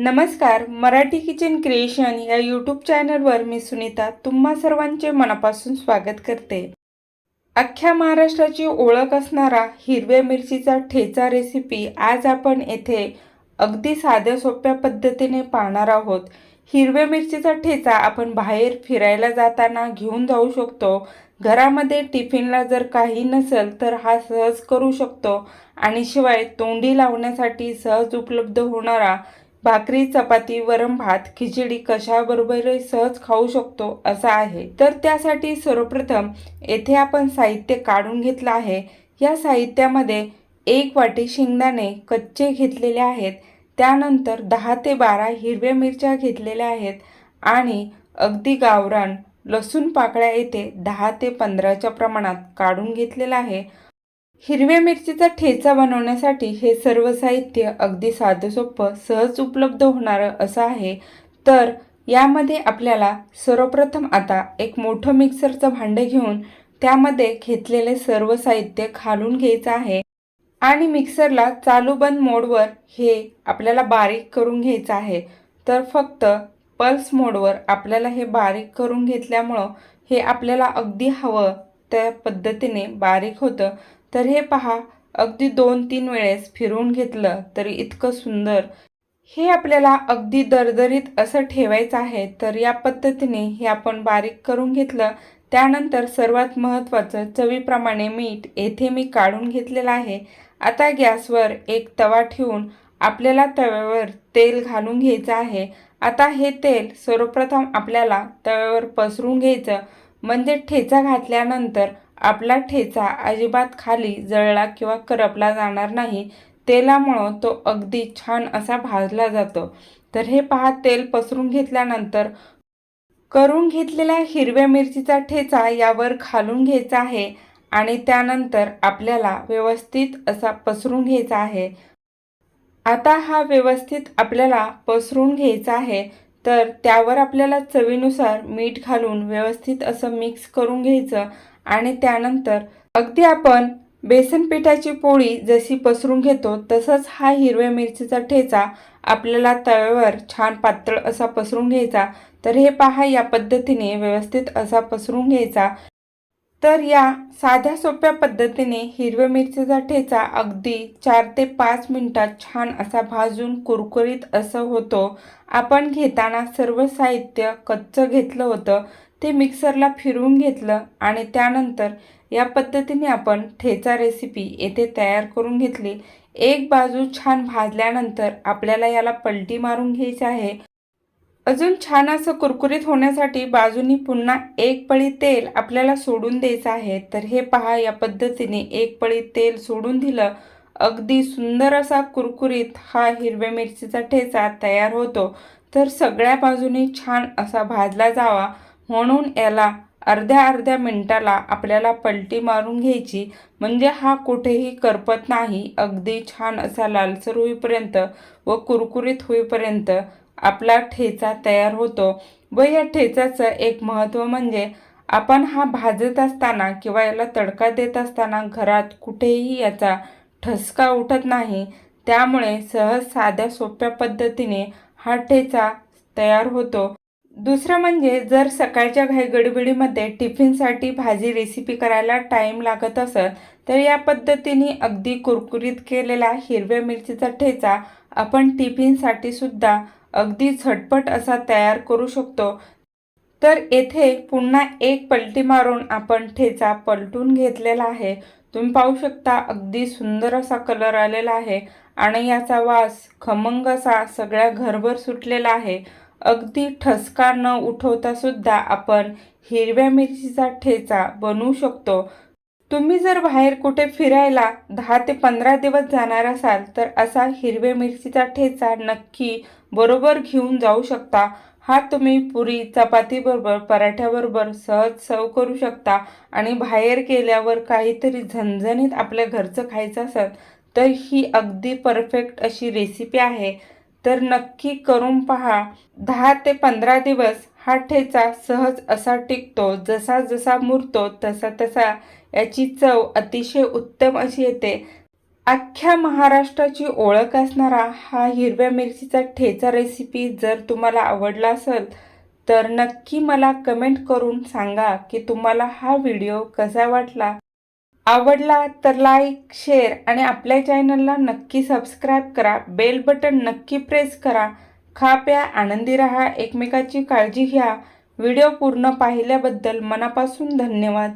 नमस्कार Marathi kitchen creation या YouTube चॅनलवर मी सुनीता तुम्हा सर्वांचे मनापासून स्वागत करते. अख्ख्या महाराष्ट्राची ओळख असणारा हिरव्या मिरचीचा ठेचा रेसिपी आज आपण येथे अगदी साध्या सोप्या पद्धतीने पाहणार आहोत. हिरव्या मिरचीचा ठेचा आपण बाहेर फिरायला जाताना घेऊन जाऊ शकतो. घरामध्ये टिफिनला जर काही नसेल तर हा सहज करू शकतो. आणि शिवाय तोंडी लावण्यासाठी सहज उपलब्ध होणारा भाकरी चपाती वरण भात खिचडी कशाबरोबरही सहज खाऊ शकतो असा आहे. तर त्यासाठी सर्वप्रथम येथे आपण साहित्य काढून घेतलं आहे. या साहित्यामध्ये एक वाटी शेंगदाणे कच्चे घेतलेले आहेत. त्यानंतर दहा ते बारा हिरव्या मिरच्या घेतलेल्या आहेत आणि अगदी गावरान लसूण पाकळ्या येथे दहा ते पंधराच्या प्रमाणात काढून घेतलेलं आहे. हिरव्या मिरचीचा ठेचा बनवण्यासाठी हे सर्व साहित्य अगदी साधं सोपं सहज उपलब्ध होणारं असं आहे. तर यामध्ये आपल्याला सर्वप्रथम आता एक मोठं मिक्सरचं भांडं घेऊन त्यामध्ये घेतलेले सर्व साहित्य घालून घ्यायचं आहे. आणि मिक्सरला चालू बंद मोडवर हे आपल्याला बारीक करून घ्यायचं आहे. तर फक्त पल्स मोडवर आपल्याला हे बारीक करून घेतल्यामुळं हे आपल्याला अगदी हवं त्या पद्धतीने बारीक होतं. तर हे पहा अगदी दोन तीन वेळेस फिरवून घेतलं तरी इतकं सुंदर. हे आपल्याला अगदी दरदरीत असं ठेवायचं आहे तर या पद्धतीने हे आपण बारीक करून घेतलं. त्यानंतर सर्वात महत्त्वाचं चवीप्रमाणे मीठ येथे मी काढून घेतलेलं आहे. आता गॅसवर एक तवा ठेवून आपल्याला तव्यावर तेल घालून घ्यायचं आहे. आता हे तेल सर्वप्रथम आपल्याला तव्यावर पसरून घ्यायचं. म्हणजे ठेचा घातल्यानंतर आपला ठेचा अजिबात खाली जळला किंवा करपला जाणार नाही. तेलामुळं तो अगदी छान असा भाजला जातो. तर हे पहा तेल पसरून घेतल्यानंतर करून घेतलेला हिरव्या मिरचीचा ठेचा यावर घालून घ्यायचा आहे आणि त्यानंतर आपल्याला व्यवस्थित असा पसरून घ्यायचा आहे. आता हा व्यवस्थित आपल्याला पसरून घ्यायचा आहे. तर त्यावर आपल्याला चवीनुसार मीठ घालून व्यवस्थित असं मिक्स करून घ्यायचं आणि त्यानंतर अगदी आपण बेसन पिठाची पोळी जशी पसरून घेतो तसंच हा हिरव्या मिरचीचा ठेचा आपल्याला तव्यावर छान पातळ असा पसरून घ्यायचा. तर हे पहा या पद्धतीने व्यवस्थित असा पसरून घ्यायचा. तर या साध्या सोप्या पद्धतीने हिरव्या मिरचीचा ठेचा अगदी चार ते पाच मिनिटात छान असा भाजून कुरकुरीत असं होतो. आपण घेताना सर्व साहित्य कच्चं घेतलं होतं ते मिक्सरला फिरवून घेतलं आणि त्यानंतर या पद्धतीने आपण ठेचा रेसिपी येथे तयार करून घेतली. एक बाजू छान भाजल्यानंतर आपल्याला याला पलटी मारून घ्यायची आहे. अजून छान असं कुरकुरीत होण्यासाठी बाजूनी पुन्हा एक पळी तेल आपल्याला सोडून द्यायचं आहे. तर हे पहा या पद्धतीने एक पळी तेल सोडून दिलं अगदी सुंदर असा कुरकुरीत हा हिरव्या मिरचीचा ठेचा तयार होतो. तर सगळ्या बाजूनी छान असा भाजला जावा म्हणून याला अर्ध्या अर्ध्या मिनटाला आपल्याला पलटी मारून घ्यायची. म्हणजे हा कुठेही करपत नाही अगदी छान असा लालसर होईपर्यंत व कुरकुरीत होईपर्यंत आपला ठेचा तयार होतो व या ठेचाचं एक महत्त्व म्हणजे आपण हा भाजत असताना किंवा याला तडका देत असताना घरात कुठेही याचा ठसका उठत नाही. त्यामुळे सहज साध्या सोप्या पद्धतीने हा ठेचा तयार होतो. दुसरं म्हणजे जर सकाळच्या घाई गडबडीमध्ये टिफिनसाठी भाजी रेसिपी करायला टाईम लागत असत तर या पद्धतीने अगदी कुरकुरीत केलेला हिरव्या मिरचीचा ठेचा आपण टिफिनसाठी सुद्धा अगदी झटपट असा तयार करू शकतो. तर येथे पुन्हा एक पलटी मारून आपण ठेचा पलटून घेतलेला आहे. तुम्ही पाहू शकता अगदी सुंदर असा कलर आलेला आहे आणि याचा वास खमंग असा सगळ्या घरभर सुटलेला आहे. अगदी ठसका न उठवता सुद्धा आपण हिरव्या मिरचीचा ठेचा बनवू शकतो. तुम्ही जर बाहेर कुठे फिरायला दहा ते पंधरा दिवस जाणार असाल तर असा हिरव्या मिरचीचा ठेचा नक्की बरोबर घेऊन जाऊ शकता. हा तुम्ही पुरी चपातीबरोबर पराठ्याबरोबर सहज सर्व करू शकता. आणि बाहेर गेल्यावर काहीतरी झणझणीत आपल्या घरचं खायचं असेल तर ही अगदी परफेक्ट अशी रेसिपी आहे. तर नक्की करून पहा. दहा ते पंधरा दिवस हा ठेचा सहज असा टिकतो जसा जसा मुरतो तसा तसा याची चव अतिशय उत्तम अशी येते. अख्ख्या महाराष्ट्राची ओळख असणारा हा हिरव्या मिरचीचा ठेचा रेसिपी जर तुम्हाला आवडला असेल तर नक्की मला कमेंट करून सांगा की तुम्हाला हा व्हिडिओ कसा वाटला. आवडला तर लाईक शेअर आणि आपल्या चॅनलला नक्की सबस्क्राईब करा. बेल बटन नक्की प्रेस करा. खा प्या आनंदी राहा एकमेकाची काळजी घ्या. व्हिडिओ पूर्ण पाहिल्याबद्दल मनापासून धन्यवाद.